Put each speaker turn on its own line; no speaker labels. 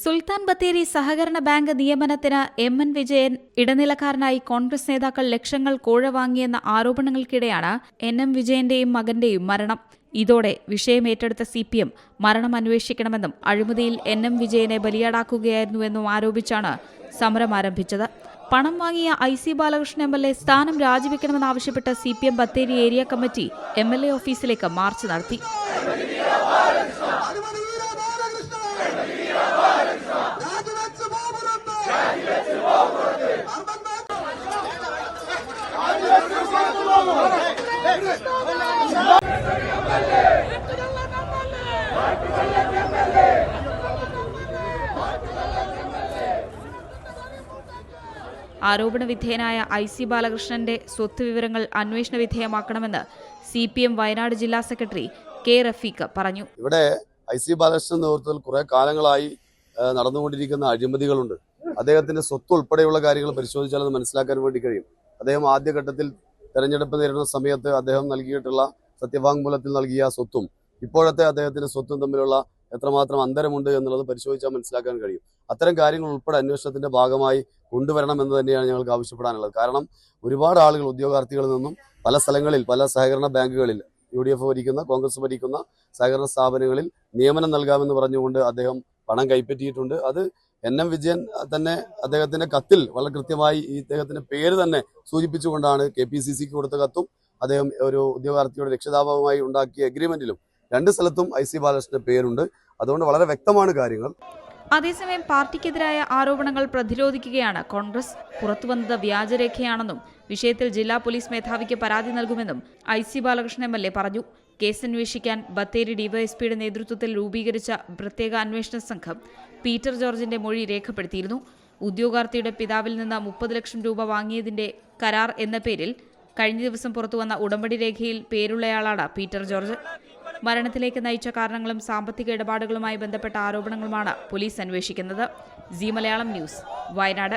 സുൽത്താൻ ബത്തേരി സഹകരണ ബാങ്ക് നിയമനത്തിന് M N Vijayan ഇടനിലക്കാരനായി കോൺഗ്രസ് നേതാക്കൾ ലക്ഷങ്ങൾ കോഴ വാങ്ങിയെന്ന ആരോപണങ്ങൾക്കിടെയാണ് എൻ എം വിജയന്റെയും മകന്റെയും മരണം. ഇതോടെ വിഷയം ഏറ്റെടുത്ത സി പി എം മരണം അന്വേഷിക്കണമെന്നും അഴിമതിയിൽ എൻ എം വിജയനെ ബലിയാടാക്കുകയായിരുന്നുവെന്നും ആരോപിച്ചാണ് സമരം ആരംഭിച്ചത്. പണം വാങ്ങിയ I C Balakrishnan M L A സ്ഥാനം രാജിവെക്കണമെന്നാവശ്യപ്പെട്ട് C P M Bathery area committee M L A ഓഫീസിലേക്ക് മാർച്ച് നടത്തി. ആരോപണ വിധേയനായ ഐ സി ബാലകൃഷ്ണന്റെ സ്വത്ത് വിവരങ്ങൾ അന്വേഷണ വിധേയമാക്കണമെന്ന് സി പി എം വയനാട് ജില്ലാ സെക്രട്ടറി കെ റഫീഖ് പറഞ്ഞു.
ഇവിടെ ഐ സി ബാലകൃഷ്ണൻ നേതൃത്വത്തിൽ കുറെ കാലങ്ങളായി നടന്നുകൊണ്ടിരിക്കുന്ന അഴിമതികളുണ്ട്. അദ്ദേഹത്തിന്റെ സ്വത്ത് ഉൾപ്പെടെയുള്ള കാര്യങ്ങൾ പരിശോധിച്ചാൽ അത് മനസ്സിലാക്കാൻ വേണ്ടി കഴിയും. അദ്ദേഹം ആദ്യഘട്ടത്തിൽ തെരഞ്ഞെടുപ്പ് നേരിടുന്ന സമയത്ത് അദ്ദേഹം നൽകിയിട്ടുള്ള സത്യവാങ്മൂലത്തിൽ നൽകിയ സ്വത്തും ഇപ്പോഴത്തെ അദ്ദേഹത്തിന്റെ സ്വത്തും തമ്മിലുള്ള എത്രമാത്രം അന്തരമുണ്ട് എന്നുള്ളത് പരിശോധിച്ചാൽ മനസ്സിലാക്കാൻ കഴിയും. അത്തരം കാര്യങ്ങൾ ഉൾപ്പെടെ അന്വേഷണത്തിന്റെ ഭാഗമായി കൊണ്ടുവരണം എന്ന് തന്നെയാണ് ഞങ്ങൾക്ക് ആവശ്യപ്പെടാനുള്ളത്. കാരണം ഒരുപാട് ആളുകൾ ഉദ്യോഗാർത്ഥികളിൽ നിന്നും പല സ്ഥലങ്ങളിൽ പല സഹകരണ ബാങ്കുകളിൽ യു ഡി എഫ് ഭരിക്കുന്ന കോൺഗ്രസ് ഭരിക്കുന്ന സഹകരണ സ്ഥാപനങ്ങളിൽ നിയമനം നൽകാമെന്ന് പറഞ്ഞുകൊണ്ട് അദ്ദേഹം പണം കൈപ്പറ്റിയിട്ടുണ്ട്. അത് എൻ എം വിജയൻ തന്നെ അദ്ദേഹത്തിന്റെ കത്തിൽ വളരെ കൃത്യമായി ഈ അദ്ദേഹത്തിന്റെ പേര് തന്നെ സൂചിപ്പിച്ചുകൊണ്ടാണ് കെ പി സി സിക്ക് കൊടുത്ത കത്തും അദ്ദേഹം ഒരു ഉദ്യോഗാർത്ഥിയുടെ രക്ഷിതാവുമായി ഉണ്ടാക്കിയ എഗ്രിമെന്റിലും രണ്ട് സ്ഥലത്തും ഐ സി ബാലകൃഷ്ണന്റെ പേരുണ്ട്. അതുകൊണ്ട് വളരെ വ്യക്തമാണ് കാര്യങ്ങൾ.
അതേസമയം പാർട്ടിക്കെതിരായ ആരോപണങ്ങൾ പ്രതിരോധിക്കുകയാണ് കോൺഗ്രസ്. പുറത്തുവന്നത് വ്യാജരേഖയാണെന്നും വിഷയത്തിൽ ജില്ലാ പോലീസ് മേധാവിക്ക് പരാതി നൽകുമെന്നും I C Balakrishnan M L A പറഞ്ഞു. കേസ് അന്വേഷിക്കാൻ ബത്തേരി ഡിവൈഎസ്പിയുടെ നേതൃത്വത്തിൽ രൂപീകരിച്ച പ്രത്യേക അന്വേഷണ സംഘം പീറ്റർ ജോർജിന്റെ മൊഴി രേഖപ്പെടുത്തിയിരുന്നു. ഉദ്യോഗാർത്ഥിയുടെ പിതാവിൽ നിന്ന് മുപ്പത് ലക്ഷം രൂപ വാങ്ങിയതിന്റെ കരാർ എന്ന പേരിൽ കഴിഞ്ഞ ദിവസം പുറത്തുവന്ന ഉടമ്പടി രേഖയിൽ പേരുള്ളയാളാണ് പീറ്റർ ജോർജ്. മരണത്തിലേക്ക് നയിച്ച കാരണങ്ങളും സാമ്പത്തിക ഇടപാടുകളുമായി ബന്ധപ്പെട്ട ആരോപണങ്ങളുമാണ് പോലീസ് അന്വേഷിക്കുന്നത്. G Malayalam news Wayanad.